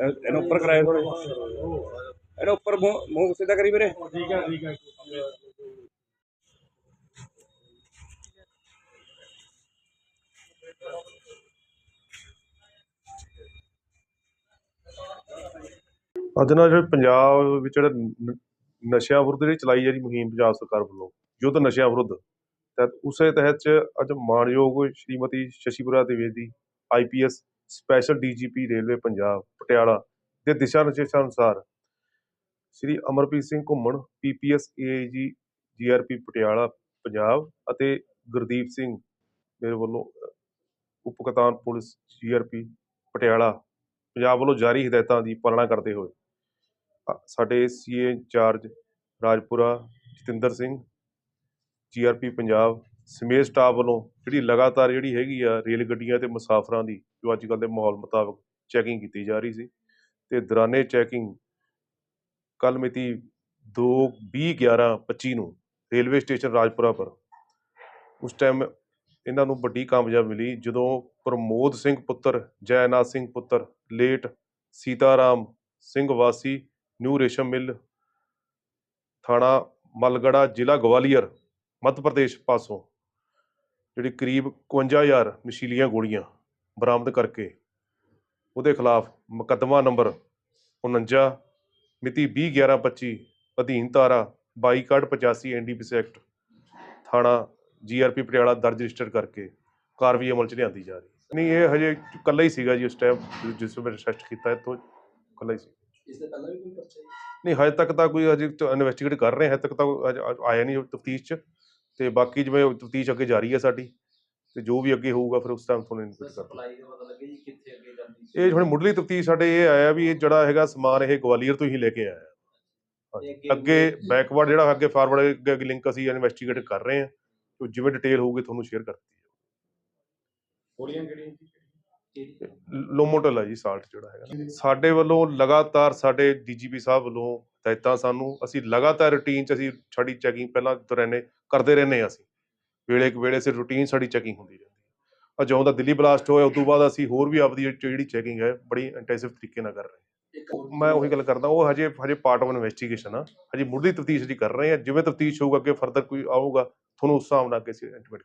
ਇਹ- ਇਹਨੂੰ ਉੱਪਰ ਕਰਾਇਆ ਥੋੜੇ ਇਹਨੂੰ ਉੱਪਰ ਮੂੰਹ ਮੂੰਹ ਸਿੱਧਾ ਕਰੀ ਵੀਰੇ। ਠੀਕ ਹੈ ਠੀਕ ਹੈ ਅੱਜ ਨਾ ਜਿਹੜੇ ਪੰਜਾਬ ਵਿੱਚ ਜਿਹੜਾ ਨਸ਼ਿਆਂ ਵਿਰੁੱਧ ਜਿਹੜੀ ਚਲਾਈ ਜਾ ਰਹੀ ਮੁਹਿੰਮ ਪੰਜਾਬ ਸਰਕਾਰ ਵੱਲੋਂ ਯੁੱਧ ਨਸ਼ਿਆਂ ਵਿਰੁੱਧ ਤਾਂ ਉਸੇ ਤਹਿਤ 'ਚ ਅੱਜ ਮਾਣਯੋਗ Shrimati Shashipura Dwivedi IPS special DGP railway Punjab Patiala ਦੇ ਦਿਸ਼ਾ ਨਿਰਦੇਸ਼ਾਂ ਅਨੁਸਾਰ Shri Amarpreet Singh Ghuman PPS AIG GRP Patiala Punjab ਅਤੇ ਗੁਰਦੀਪ ਸਿੰਘ ਮੇਰੇ ਵੱਲੋਂ ਅ, ਉਪ ਕਪਤਾਨ ਪੁਲਿਸ ਜੀਆਰਪੀ ਪਟਿਆਲਾ ਪੰਜਾਬ ਵੱਲੋਂ ਜਾਰੀ ਹਦਾਇਤਾਂ ਦੀ ਪਾਲਣਾ ਕਰਦੇ ਹੋਏ ਅ, ਸਾਡੇ CA in charge Rajpura Jatinder Singh GRP Punjab ਸਮੇਤ ਸਟਾਫ ਵੱਲੋਂ ਜਿਹੜੀ ਲਗਾਤਾਰ ਜਿਹੜੀ ਹੈਗੀ ਆ ਰੇਲ ਗੱਡੀਆਂ ਤੇ ਮੁਸਾਫਰਾਂ ਦੀ, ਜੋ ਅੱਜ ਕੱਲ੍ਹ ਦੇ ਮਾਹੌਲ ਮੁਤਾਬਕ ਚੈਕਿੰਗ ਕੀਤੀ ਜਾ ਰਹੀ ਸੀ ਤੇ ਦੌਰਾਨੇ ਚੈਕਿੰਗ ਕੱਲ੍ਹ ਮਿਤੀ 2 ਵੀਹ 11 25 ਨੂੰ ਰੇਲਵੇ ਸਟੇਸ਼ਨ ਰਾਜਪੁਰਾ ਪਰ ਉਸ ਟਾਈਮ ਇਹਨਾਂ ਨੂੰ ਵੱਡੀ ਕਾਮਯਾਬ ਮਿਲੀ, ਜਦੋਂ ਪ੍ਰਮੋਦ ਸਿੰਘ ਪੁੱਤਰ, ਜੈਨਾਥ ਸਿੰਘ ਪੁੱਤਰ, ਲੇਟ ਸੀਤਾਰਾਮ ਸਿੰਘ ਵਾਸੀ, ਨਿਊ ਰੇਸ਼ਮ ਮਿੱਲ, ਥਾਣਾ ਮਲਗੜਾ ਜ਼ਿਲ੍ਹਾ ਗਵਾਲੀਅਰ, ਮੱਧ ਪ੍ਰਦੇਸ਼ ਪਾਸੋਂ ਜਿਹੜੀ ਕਰੀਬ 51000 ਨਸ਼ੀਲੀਆਂ ਗੋਲੀਆਂ ਬਰਾਮਦ ਕਰਕੇ ਉਹਦੇ ਖਿਲਾਫ ਮੁਕੱਦਮਾ ਨੰਬਰ 49 ਮਿਤੀ 20/11/25 ਅਧੀਨ ਧਾਰਾ 22/85 ਐਨਡੀਪੀਸੀ ਐਕਟ ਥਾਣਾ ਜੀਆਰਪੀ ਪਟਿਆਲਾ ਦਰਜ ਰਜਿਸਟਰ ਕਰਕੇ ਕਾਰਵਾਈ ਅਮਲ ਚ ਲਿਆਂਦੀ ਜਾ ਰਹੀ ਹੈ। ਨਹੀਂ ਇਹ ਹਜੇ ਇਕੱਲਾ ਹੀ ਸੀਗਾ ਜੀ ਉਸ ਟਾਈਮ ਜਿਸ ਵੇਲੇ ਰਿਸਰਚ ਕੀਤਾ ਇੱਥੋਂ ਇਕੱਲਾ ਹੀ ਸੀ। ਇਸ ਤੋਂ ਪਹਿਲਾਂ ਵੀ ਕੋਈ ਪਰਚਾ ਨਹੀਂ ਹਜੇ ਤੱਕ ਤਾਂ ਕੋਈ ਅਜੇ ਇਨਵੈਸਟੀਗੇਟ ਕਰ ਰਹੇ ਹਾਂ ਹਜੇ ਤੱਕ ਤਾਂ ਆਇਆ ਨਹੀਂ ਤਫਤੀਸ਼ ਚ। ਤੇ ਬਾਕੀ ਜਿਵੇਂ ਤਫਤੀਸ਼ ਅੱਗੇ ਜਾਰੀ ਹੈ ਸਾਡੀ ਤੇ ਜੋ ਵੀ ਅੱਗੇ ਹੋਊਗਾ ਫਿਰ ਉਸ ਟਾਈਮ ਤੁਹਾਨੂੰ ਇਨਪੁਟ ਸਪਲਾਈ ਦਾ ਪਤਾ ਲੱਗੇ ਜੀ ਕਿੱਥੇ ਅੱਗੇ ਜਾਂਦੀ ਇਹ ਹੁਣ ਮੁੱਢਲੀ ਤਫਤੀਸ਼ ਸਾਡੇ ਇਹ ਆਇਆ ਵੀ ਇਹ ਜਿਹੜਾ ਹੈਗਾ ਸਮਾਨ ਇਹ ਗਵਾਲੀਅਰ ਤੋਂ ਹੀ ਲੈ ਕੇ ਆਇਆ। ਅੱਗੇ ਬੈਕਵਰਡ ਜਿਹੜਾ ਅੱਗੇ ਫਾਰਵਰਡ ਅੱਗੇ ਲਿੰਕ ਅਸੀਂ ਇਨਵੈਸਟੀਗੇਟ ਕਰ ਰਹੇ ਹਾਂ ਤੇ ਜਿਵੇਂ ਡਿਟੇਲ ਹੋਊਗੀ ਤੁਹਾਨੂੰ ਸ਼ੇਅਰ ਕਰ ਦਿੱਤੀ ਗੋਲੀਆਂ ਕਿਹੜੀਆਂ ਲੋਮੋਟਲ ਹੈ ਜੀ ਸਾਲਟ ਜਿਹੜਾ ਹੈਗਾ। ਸਾਡੇ ਵੱਲੋਂ ਲਗਾਤਾਰ ਸਾਡੇ ਡੀਜੀਪੀ ਸਾਹਿਬ ਵੱਲੋਂ ਹਦਾਇਤਾਂ ਸਾਨੂੰ ਅਸੀਂ ਲਗਾਤਾਰ ਰੂਟੀਨ ਚ ਅਸੀਂ ਸਾਡੀ ਚੈਕਿੰਗ ਪਹਿਲਾਂ ਤੋਂ ਰਹਿੰਦੇ ਕਰਦੇ ਰਹਿੰਦੇ ਹਾਂ ਅਸੀਂ। ਵੇਲੇ ਕੁ ਵੇਲੇ ਸੇ ਰੂਟੀਨ ਸਾਡੀ ਚੈਕਿੰਗ ਹੁੰਦੀ ਰਹਿੰਦੀ ਹੈ। ਆ ਜਦੋਂ ਦਾ ਦਿੱਲੀ ਬਲਾਸਟ ਹੋਇਆ ਉਸ ਤੋਂ ਬਾਅਦ ਅਸੀਂ ਹੋਰ ਵੀ ਆਪਦੀ ਜਿਹੜੀ ਚੈਕਿੰਗ ਹੈ ਬੜੀ ਇੰਟੈਂਸਿਵ ਤਰੀਕੇ ਨਾਲ ਕਰ ਰਹੇ ਹਾਂ। ਮੈਂ ਉਹੀ ਗੱਲ ਕਰਦਾ ਉਹ ਹਜੇ ਹਜੇ ਪਾਰਟ ਆਫ ਇਨਵੈਸਟੀਗੇਸ਼ਨ ਆ। ਹਜੇ ਮੁੱਢਲੀ ਤਫਤੀਸ਼ ਜੀ ਕਰ ਰਹੇ ਹਾਂ। ਜਿਵੇਂ ਤਫਤੀਸ਼ ਹੋਊਗਾ ਅੱਗੇ ਫਰਦਰ ਕੋਈ ਆਊਗਾ ਤੁਹਾਨੂੰ ਉਸ ਹਿਸਾਬ ਨਾਲ ਅੱਗੇ ਅਸੀਂ ਇੰਟੀਮੇਟ